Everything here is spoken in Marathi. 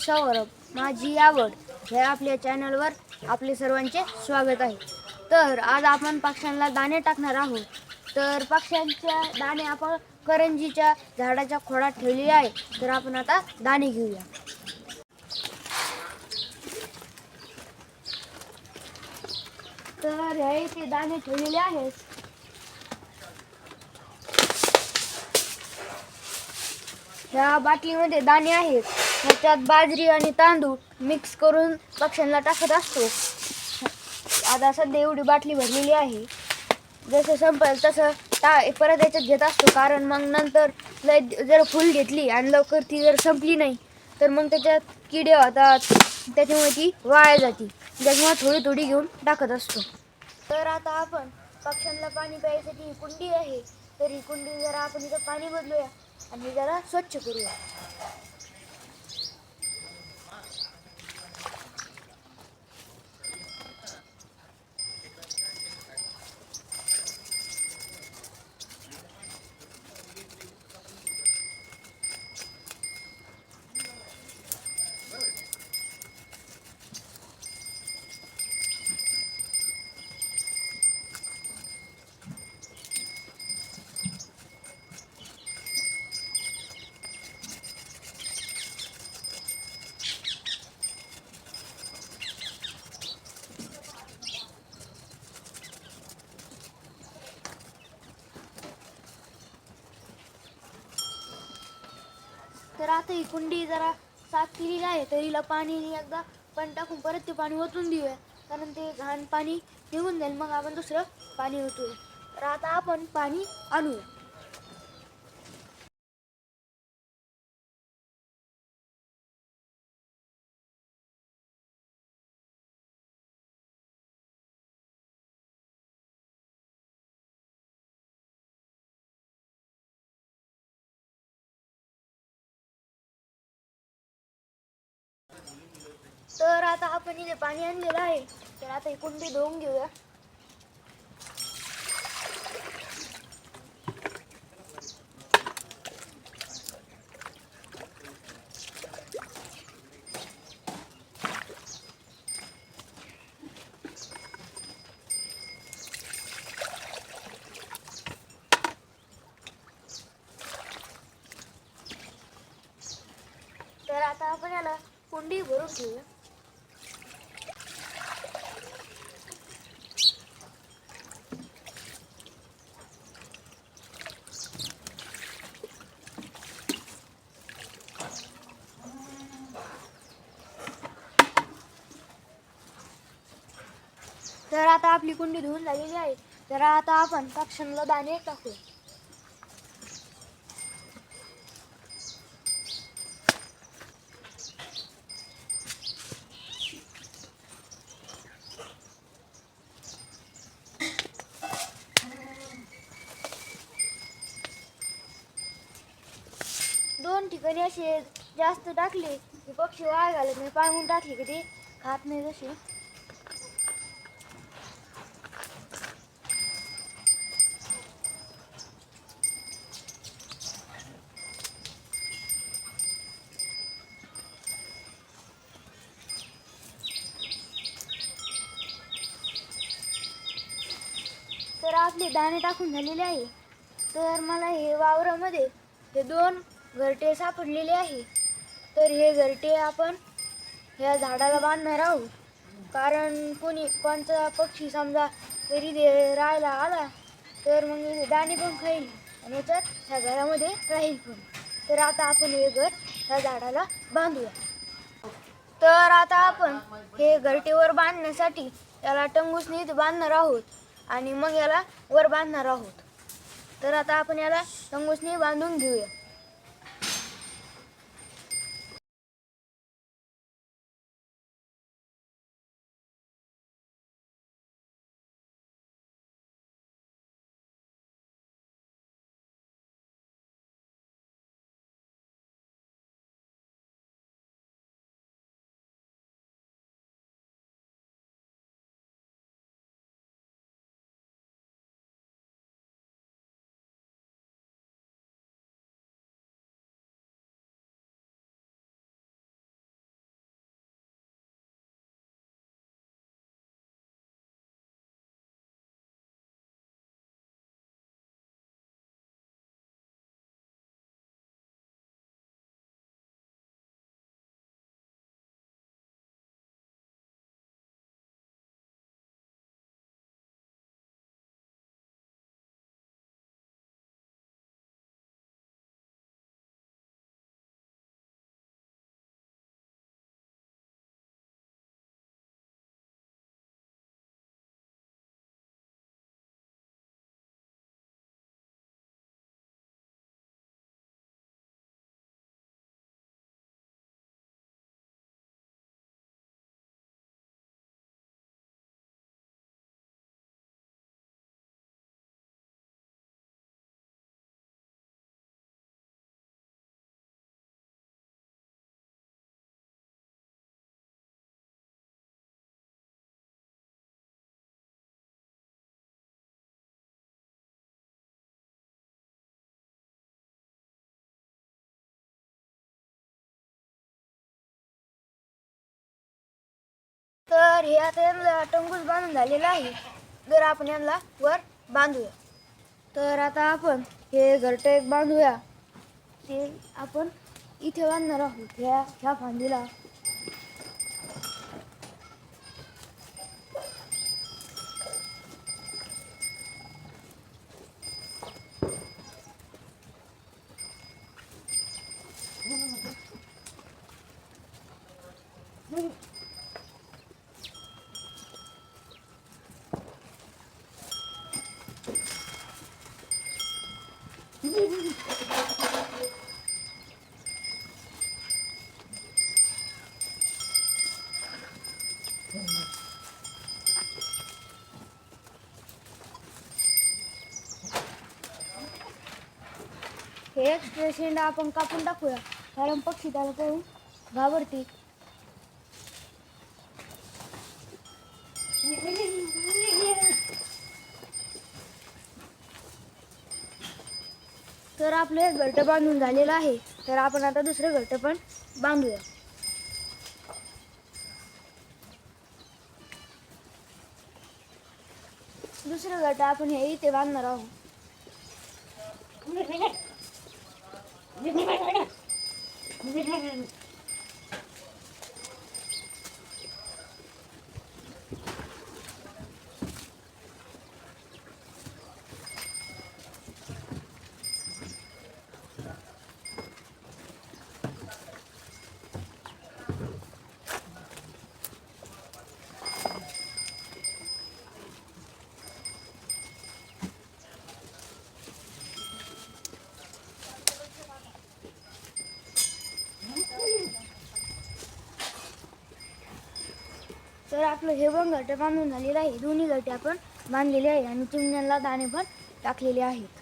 सौरभ माझी आवड हे आपल्या चॅनलवर आपले सर्वांचे स्वागत आहे. तर आज आपण पक्ष्यांना दाणे टाकणार आहोत. तर पक्ष्यांच्या दाणे आपण करंजीच्या झाडाच्या खोडात ठेवलेले आहे. तर आपण आता दाणे घेऊया. तर हे इथे दाणे ठेवलेले आहेत. ह्या बाटलीमध्ये दाणे आहेत. ह्याच्यात बाजरी आणि तांदूळ मिक्स करून पक्ष्यांना टाकत असतो. आता सध्या एवढी बाटली भरलेली आहे. जसं संपेल तसं टा परत याच्यात घेत असतो. कारण मग नंतर लय जर फुल घेतली आणि लवकर ती जर संपली नाही तर मग त्याच्यात किडे होतात. त्याच्यामुळे ती वाया जाते. त्याच्यामुळे थोडी थोडी घेऊन टाकत असतो. तर आता आपण पक्ष्यांना पाणी प्यायसाठी ही कुंडी आहे. तर ही कुंडी जरा आपण इथं पाणी बदलूया आणि जरा स्वच्छ करूया. तर आता ही कुंडी जरा साफ केलेली आहे तर हिला पाणी एकदा पण टाकून परत ते पाणी ओतून देऊया. कारण ते घाण पाणी निघून जाईल मग आपण दुसरं पाणी ओतूया. तर आता आपण पाणी आणूया. तर आता आपण इथे पाणी आणलेलं आहे तर आता ही कुंडी धुवून घेऊया तर आता आपण याला कुंडी भरून घेऊया तर आता आपली कुंडी धुवून झालेली आहे. तर आता आपण पक्ष्यांना दाणे टाकू. दोन ठिकाणी असे जास्त टाकले की पक्षी वाळ घालत नाही. पाळून टाकले की ते खात नाही तसे आपले दाणे टाकून झालेले आहे. तर मला हे वावरामध्ये हे दोन घरटे सापडलेले आहे. तर हे घरटे आपण ह्या झाडाला बांधणार आहोत. कारण कोणी कोणता पक्षी समजा तरी ते राहायला आला तर मग हे दाणे पण खाईल आणि याच्यात ह्या घरामध्ये राहील पण. तर आता आपण हे घर ह्या झाडाला बांधूया. तर आता आपण हे घरटेवर बांधण्यासाठी त्याला टंगूसनी इथे बांधणार आहोत. आणि मग याला वर बांधणार आहोत. तर आता आपण याला टंगूसनी बांधून घेऊया. तर हे आता यांना टंगूस बांधून झालेलं आहे. तर आपण यांना वर बांधूया. तर आता आपण हे घरटं एक बांधूया. ते आपण इथे बांधणार आहोत. ह्या ह्या फांदीला हे एक्स्ट्रा शेंडा आपण कापून टाकूया. कारण पक्षी त्याला पाहून घाबरते. तर आपलं एक घरटं बांधून झालेलं आहे. तर आपण आता दुसरं घरटं पण बांधूया. दुसरं घरटं आपण हे इथे बांधणार आहोत. Mira, mira, mira. तर आपलं हे पण घरटे बांधून झालेलं आहे. दोन्ही घरटे आपण बांधलेले आहे आणि चिमण्यांना दाणे पण टाकलेले आहेत.